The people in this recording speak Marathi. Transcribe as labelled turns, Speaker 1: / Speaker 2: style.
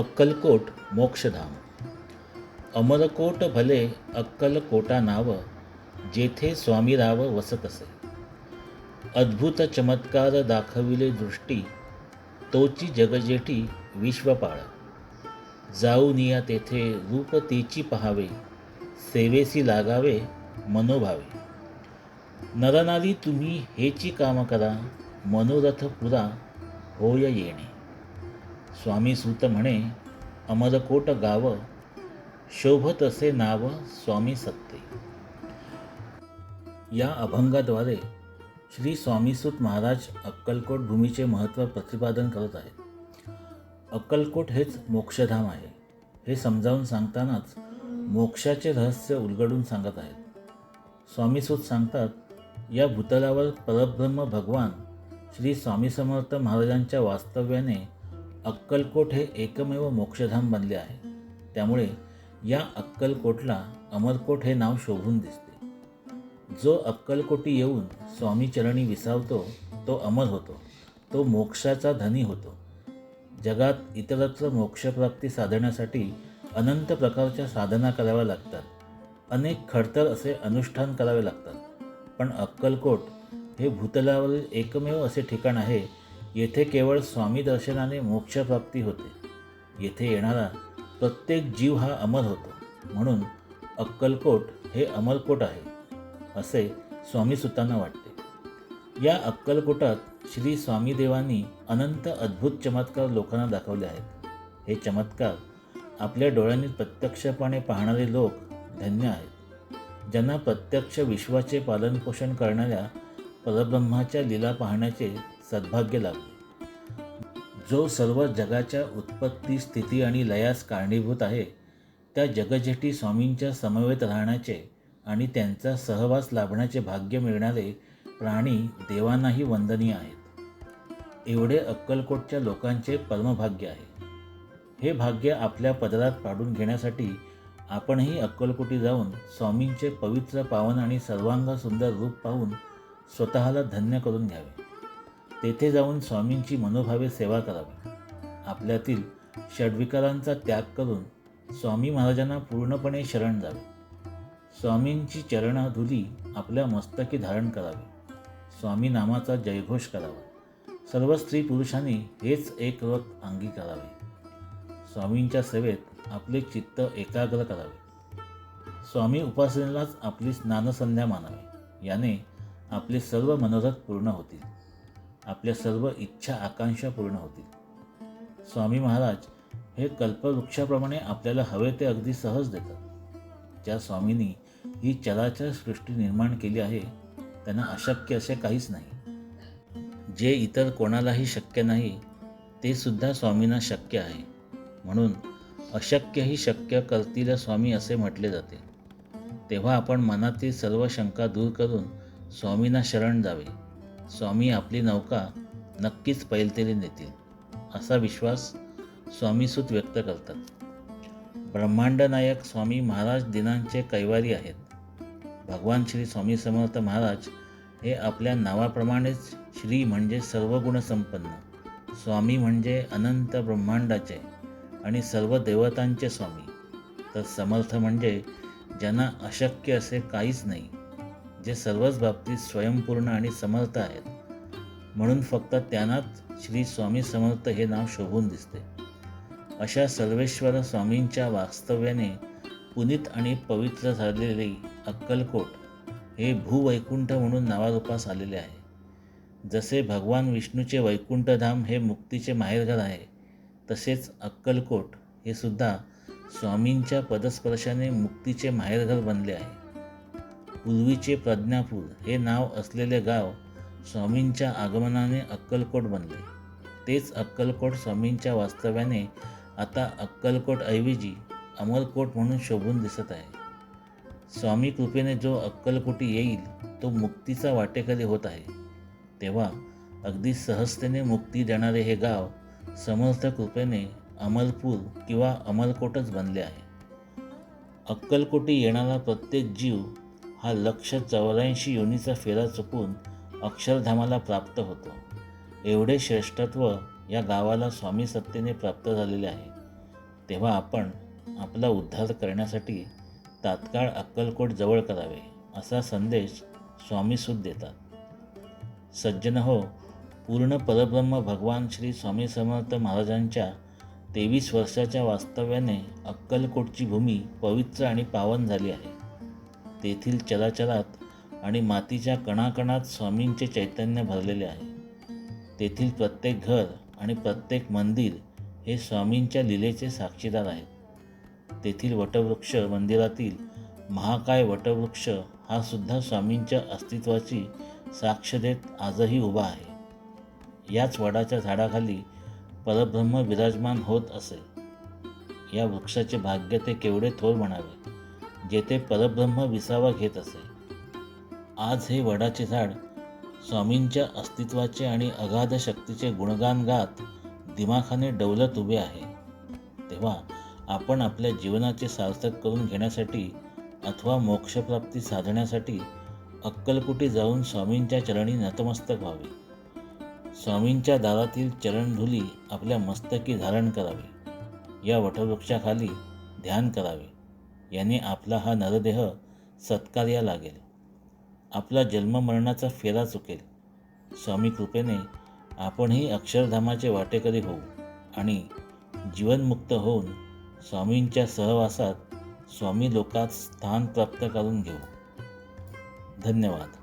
Speaker 1: अक्कलकोट मोक्षधाम. अमरकोट भले अक्कलकोटा नाव जेथे स्वामीराव वसत असे. अद्भुत चमत्कार दाखविले दृष्टी तोची जगजेठी विश्वपाळ. जाऊ निया तेथे रूप तेची पहावे सेवेसी लागावे मनोभावे. नरनारी तुम्ही हेची काम करा मनोरथ पुरा होय येणे. स्वामी सूत म्हणे अमरकोट गाव शोभत असे नाव स्वामी सत्ते. या अभंगाद्वारे श्री स्वामीसूत महाराज अक्कलकोट भूमीचे महत्त्व प्रतिपादन करत आहेत. अक्कलकोट हेच मोक्षधाम आहे. हे समजावून सांगतानाच मोक्षाचे रहस्य उलगडून सांगत आहेत. स्वामीसूत सांगतात या भूतलावर परब्रह्म भगवान श्री स्वामी समर्थ महाराजांच्या वास्तव्याने अक्कलकोट हे एकमेव मोक्षधाम बनले आहे. त्यामुळे या अक्कलकोटला अमरकोट हे नाव शोभून दिसते. जो अक्कलकोटी येऊन स्वामीचरणी विसावतो तो अमर होतो. तो मोक्षाचा धनी होतो. जगात इतरत्र मोक्षप्राप्ती साधण्यासाठी अनंत प्रकारच्या साधना कराव्या लागतात. अनेक खडतर असे अनुष्ठान करावे लागतात. पण अक्कलकोट हे भूतलावरील एकमेव असे ठिकाण आहे येथे केवळ स्वामी दर्शनाने मोक्षप्राप्ती होते. येथे येणारा प्रत्येक जीव हा अमर होतो. म्हणून अक्कलकोट हे अमरकोट आहे असे स्वामीसुतांना वाटते. या अक्कलकोटात श्री स्वामीदेवांनी अनंत अद्भुत चमत्कार लोकांना दाखवले आहेत. हे चमत्कार आपल्या डोळ्यांनी प्रत्यक्षपणे पाहणारे लोक धन्य आहेत. ज्यांना प्रत्यक्ष विश्वाचे पालनपोषण करणाऱ्या परब्रह्माच्या लीला पाहण्याचे सद्भाग्य लाभले. जो सर्व जगाच्या उत्पत्ती स्थिती आणि लयास कारणीभूत आहे त्या जगजेठी स्वामींच्या समवेत राहण्याचे आणि त्यांचा सहवास लाभण्याचे भाग्य मिळणारे प्राणी देवांनाही वंदनीय आहेत. एवढे अक्कलकोटच्या लोकांचे परमभाग्य आहे. हे भाग्य आपल्या पदरात पाडून घेण्यासाठी आपणही अक्कलकोटी जाऊन स्वामींचे पवित्र पावन आणि सर्वांग सुंदर रूप पाहून स्वतःला धन्य करून घ्यावे. तेथे जाऊन स्वामींची मनोभावे सेवा करावी. आपल्यातील षडविकारांचा त्याग करून स्वामी महाराजांना पूर्णपणे शरण जावे. स्वामींची चरणधुली आपल्या मस्तकी धारण करावी. स्वामी नामाचा जयघोष करावा. सर्व स्त्री पुरुषांनी हेच एक व्रत अंगी करावे स्वामींच्या सेवेत आपले चित्त एकाग्र करावे. स्वामी उपासनेलाच आपली स्नानसंध्या मानावी. याने आपले सर्व मनोरथ पूर्ण होतील. आपल्या सर्व इच्छा आकांक्षा पूर्ण होतील. स्वामी महाराज हे कल्पवृक्षाप्रमाणे आपल्याला हवे ते अगदी सहज देतात. ज्या स्वामींनी ही चराचर सृष्टी निर्माण केली आहे त्यांना अशक्य असे काहीच नाही. जे इतर कोणालाही शक्य नाही ते सुद्धा स्वामींना शक्य आहे. म्हणून अशक्यही शक्य करतील स्वामी असे म्हटले जाते. तेव्हा आपण मनातील सर्व शंका दूर करून स्वामींना शरण जावे. स्वामी आपली नौका नक्कीच पैलतेली नेतील असा विश्वास स्वामीसूत व्यक्त करतात. ब्रह्मांडनायक स्वामी महाराज दिनांचे कैवारी आहेत. भगवान श्री स्वामी समर्थ महाराज हे आपल्या नावाप्रमाणेच श्री म्हणजे सर्व गुणसंपन्न स्वामी म्हणजे अनंत ब्रह्मांडाचे आणि सर्व देवतांचे स्वामी. तर समर्थ म्हणजे ज्यांना अशक्य असे काहीच नाही. जे सर्वच बाबतीत स्वयंपूर्ण आणि समर्थ आहेत. म्हणून फक्त त्यांनाच श्री स्वामी समर्थ हे नाव शोभून दिसते. अशा सर्वेश्वर स्वामींच्या वास्तव्याने पुनीत आणि पवित्र झालेले अक्कलकोट हे भूवैकुंठ म्हणून नावारूपास आलेले आहे. जसे भगवान विष्णूचे वैकुंठधाम हे मुक्तीचे माहेरघर आहे तसेच अक्कलकोट हे सुद्धा स्वामींच्या पदस्पर्शाने मुक्तीचे माहेरघर बनले आहे. पूर्वीचे प्रज्ञापूर हे नाव असलेले गाव स्वामींच्या आगमनाने अक्कलकोट बनले. तेच अक्कलकोट स्वामींच्या वास्तव्याने आता अक्कलकोट ऐवजी अमरकोट म्हणून शोभून दिसत आहे. स्वामी कृपेने जो अक्कलकोटी येईल तो मुक्तीचा वाटेकरी होत आहे? तेव्हा अगदी सहजतेने मुक्ती देणारे हे गाव समर्थ कृपेने अमलपूर किंवा अमरकोटच बनले आहे. अक्कलकोटी येणारा प्रत्येक जीव हा लक्ष चौऱ्याऐंशी योनीचा फेरा चुकून अक्षरधामाला प्राप्त होतो. एवढे श्रेष्ठत्व या गावाला स्वामी सत्तेने प्राप्त झालेले आहे. तेव्हा आपण आपला उद्धार करण्यासाठी तात्काळ अक्कलकोट जवळ करावे असा संदेश स्वामीसूत देतात. सज्जन हो पूर्ण परब्रह्म भगवान श्री स्वामी समर्थ महाराजांच्या तेवीस वर्षाच्या वास्तव्याने अक्कलकोटची भूमी पवित्र आणि पावन झाली आहे. तेथील चराचरात आणि मातीच्या कणाकणात स्वामींचे चैतन्य भरलेले आहे. तेथील प्रत्येक घर आणि प्रत्येक मंदिर हे स्वामींच्या लीलेचे साक्षीदार आहेत. तेथील वटवृक्ष मंदिरातील महाकाय वटवृक्ष हा सुद्धा स्वामींच्या अस्तित्वाची साक्ष देत आजही उभा आहे. याच वडाच्या झाडाखाली परब्रह्म विराजमान होत असे. या वृक्षाचे भाग्य ते केवढे थोर म्हणावे? जेथे परब्रह्म विसावा घेत असे. आज हे वडाचे झाड स्वामींच्या अस्तित्वाचे आणि अगाध शक्तीचे गुणगान गात दिमाखाने डौलत उभे आहे. तेव्हा आपण आपल्या जीवनाचे सार्थक करून घेण्यासाठी अथवा मोक्षप्राप्ती साधण्यासाठी अक्कलकुटी जाऊन स्वामींच्या चरणी नतमस्तक व्हावे. स्वामींच्या दारातील चरणधुली आपल्या मस्तकी धारण करावी. या वटवृक्षाखाली ध्यान करावे. याने आपला हा नरदेह सत्कार्या लागेल. आपला जन्ममरणाचा फेरा चुकेल. स्वामी कृपेने आपणही अक्षरधामाचे वाटेकरी होऊ आणि जीवनमुक्त होऊन स्वामींच्या सहवासात स्वामी लोकात स्थान प्राप्त करून घेऊ. धन्यवाद.